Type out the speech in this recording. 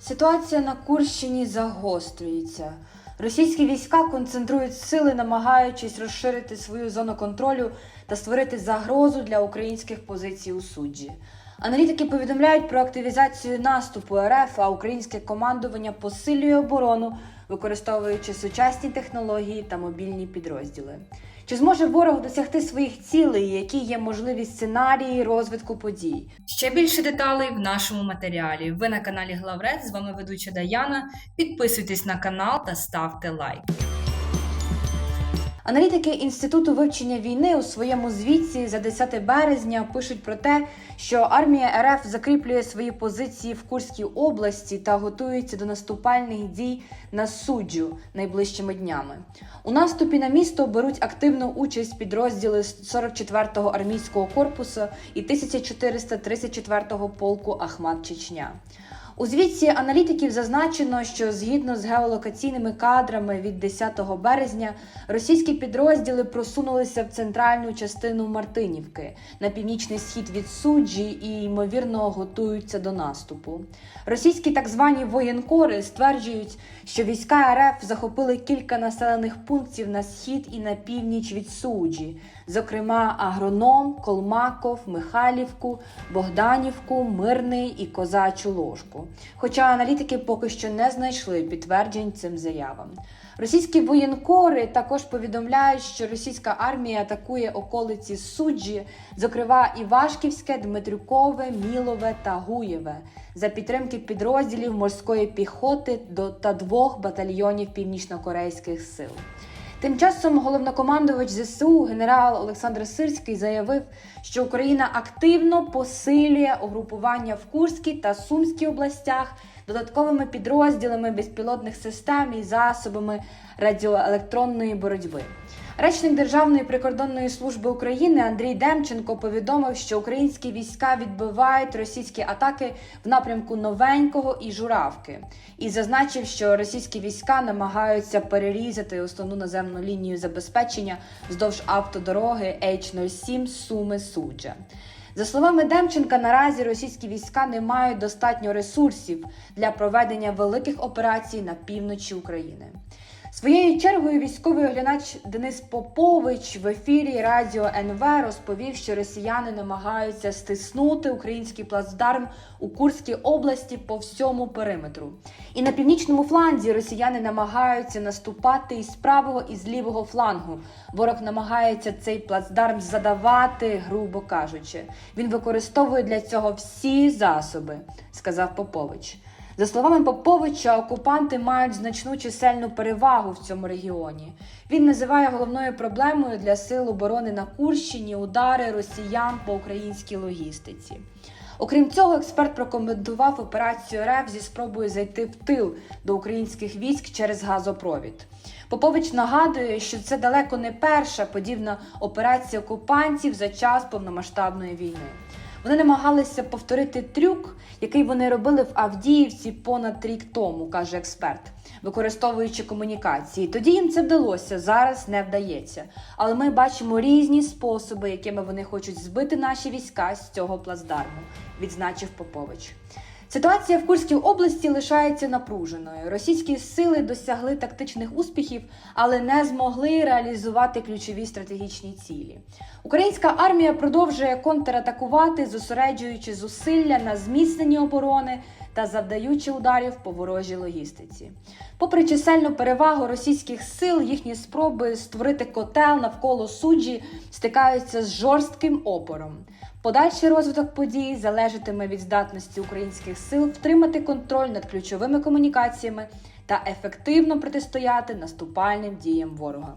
Ситуація на Курщині загострюється. Російські війська концентрують сили, намагаючись розширити свою зону контролю та створити загрозу для українських позицій у суджі. Аналітики повідомляють про активізацію наступу РФ, а українське командування посилює оборону, використовуючи сучасні технології та мобільні підрозділи. Чи зможе ворог досягти своїх цілей? Які є можливі сценарії розвитку подій? Ще більше деталей в нашому матеріалі. Ви на каналі Главред. З вами ведуча Даяна. Підписуйтесь на канал та ставте лайк. Аналітики Інституту вивчення війни у своєму звіті за 10 березня пишуть про те, що армія РФ закріплює свої позиції в Курській області та готується до наступальних дій на суджу найближчими днями. У наступі на місто беруть активну участь підрозділи 44-го армійського корпусу і 1434-го полку Ахмат Чечня. У звітці аналітиків зазначено, що згідно з геолокаційними кадрами від 10 березня російські підрозділи просунулися в центральну частину Мартинівки на північний схід від суджі і ймовірно готуються до наступу. Російські так звані воєнкори стверджують, що війська РФ захопили кілька населених пунктів на схід і на північ від суджі, зокрема Агроном, Колмаков, Михайлівку, Богданівку, Мирний і Козачу Ложку. Хоча аналітики поки що не знайшли підтверджень цим заявам. Російські воєнкори також повідомляють, що російська армія атакує околиці суджі, зокрема Івашківське, Дмитрюкове, Мілове та Гуєве, за підтримки підрозділів морської піхоти до та двох батальйонів північнокорейських сил. Тим часом головнокомандувач ЗСУ генерал Олександр Сирський заявив, що Україна активно посилює угрупування в Курській та Сумській областях додатковими підрозділами безпілотних систем і засобами радіоелектронної боротьби. Речник Державної прикордонної служби України Андрій Демченко повідомив, що українські війська відбивають російські атаки в напрямку новенького і журавки, і зазначив, що російські війська намагаються перерізати основну наземну лінію забезпечення вздовж автодороги H07 Суми Суджа. За словами Демченка, наразі російські війська не мають достатньо ресурсів для проведення великих операцій на півночі України. Своєю чергою військовий оглядач Денис Попович в ефірі Радіо НВ розповів, що росіяни намагаються стиснути український плацдарм у Курській області по всьому периметру. І на північному фланзі росіяни намагаються наступати із правого і з лівого флангу. Ворог намагається цей плацдарм задавати, грубо кажучи. Він використовує для цього всі засоби, сказав Попович. За словами Поповича, окупанти мають значну чисельну перевагу в цьому регіоні. Він називає головною проблемою для сил оборони на Курщині удари росіян по українській логістиці. Окрім цього, експерт прокоментував операцію РФ зі спробою зайти в тил до українських військ через газопровід. Попович нагадує, що це далеко не перша подібна операція окупантів за час повномасштабної війни. Вони намагалися повторити трюк, який вони робили в Авдіївці понад рік тому, каже експерт, використовуючи комунікації. Тоді їм це вдалося, зараз не вдається. Але ми бачимо різні способи, якими вони хочуть збити наші війська з цього плацдарму, відзначив Попович. Ситуація в Курській області лишається напруженою. Російські сили досягли тактичних успіхів, але не змогли реалізувати ключові стратегічні цілі. Українська армія продовжує контратакувати, зосереджуючи зусилля на зміцненні оборони та завдаючи ударів по ворожій логістиці. Попри чисельну перевагу російських сил, їхні спроби створити котел навколо суджі стикаються з жорстким опором. Подальший розвиток подій залежатиме від здатності українських сил втримати контроль над ключовими комунікаціями та ефективно протистояти наступальним діям ворога.